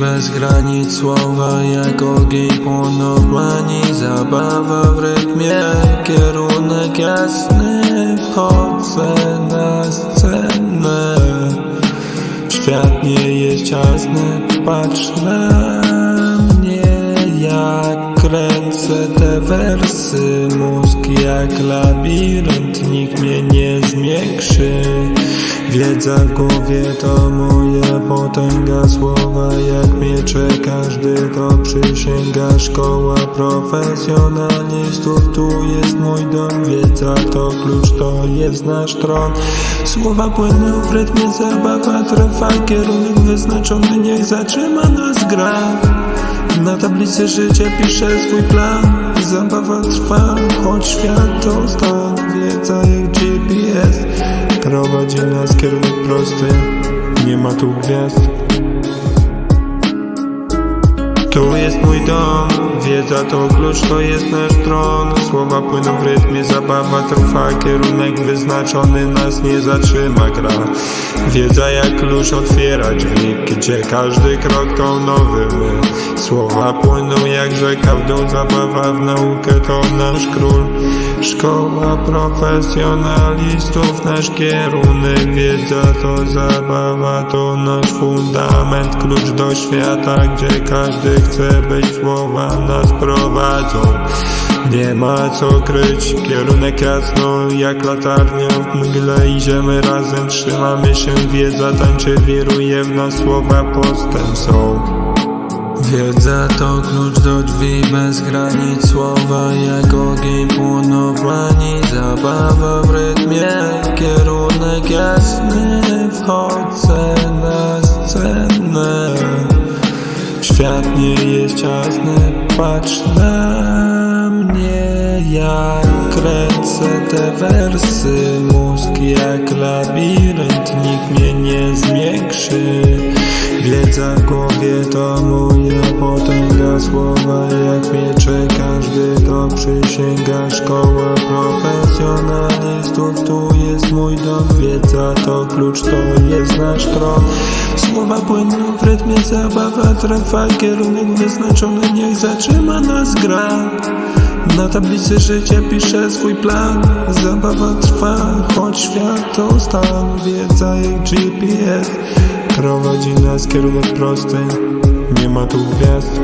bez granic słowa Jak ogień płonowani Zabawa w rytmie Kierunek jasny Wchodzę na scenę. Świat nie jest ciasny Patrz na mnie Jak kręcę te wersy. Mózg jak labirynt Nikt mnie nie zmiększy Wiedza w głowie to moja potęga Słowa. Jak miecze Każdy to przysięga Szkoła profesjonalistów Tu jest mój dom Wiedza to klucz, to jest nasz tron. Słowa płyną w rytmie Zabawa trwa. Kierunek wyznaczony Niech zatrzyma nas gra. Na tablicy życia piszę swój plan. Zabawa trwa, choć świat to stan. Wiedza jak GPS Prowadzi nas kierunek prosty. Nie ma tu gwiazd. Tu jest mój dom, wiedza to klucz, to jest nasz tron. Słowa płyną w rytmie, zabawa trwa Kierunek wyznaczony nas nie zatrzyma gra. Wiedza jak klucz otwiera drzwi Gdzie każdy krok to nowy my. Słowa płyną jak rzeka w dół Zabawa w naukę to nasz król Szkoła profesjonalistów Nasz kierunek, wiedza to zabawa. To nasz fundament, klucz do świata Gdzie każdy chce być Słowa nas prowadzą. Nie ma co kryć, kierunek jasno jak latarnia w mgle Idziemy razem, trzymamy się, wiedza tańczy, wiruje w nas słowa postęp są Wiedza to klucz do drzwi bez granic. Słowa jak ogień płonowani Zabawa w rytmie Kierunek jasny. Wchodzę na scenę. Świat nie jest ciasny. Patrz na mnie Jak kręcę te wersy. Mózg jak labirynt Nikt mnie nie zmiększy. Wiedza w głowie to moja Słowa jak miecze Każdy to przysięga Szkoła profesjonalistów Tu jest mój dom Wiedza to klucz, to jest nasz tron Słowa płyną w rytmie Zabawa trwa Kierunek wyznaczony Niech zatrzyma nas gra. Na tablicy życia piszę swój plan Zabawa trwa, choć świat to stan. Wiedza jak GPS Prowadzi nas kierunek prosty Nie ma tu gwiazd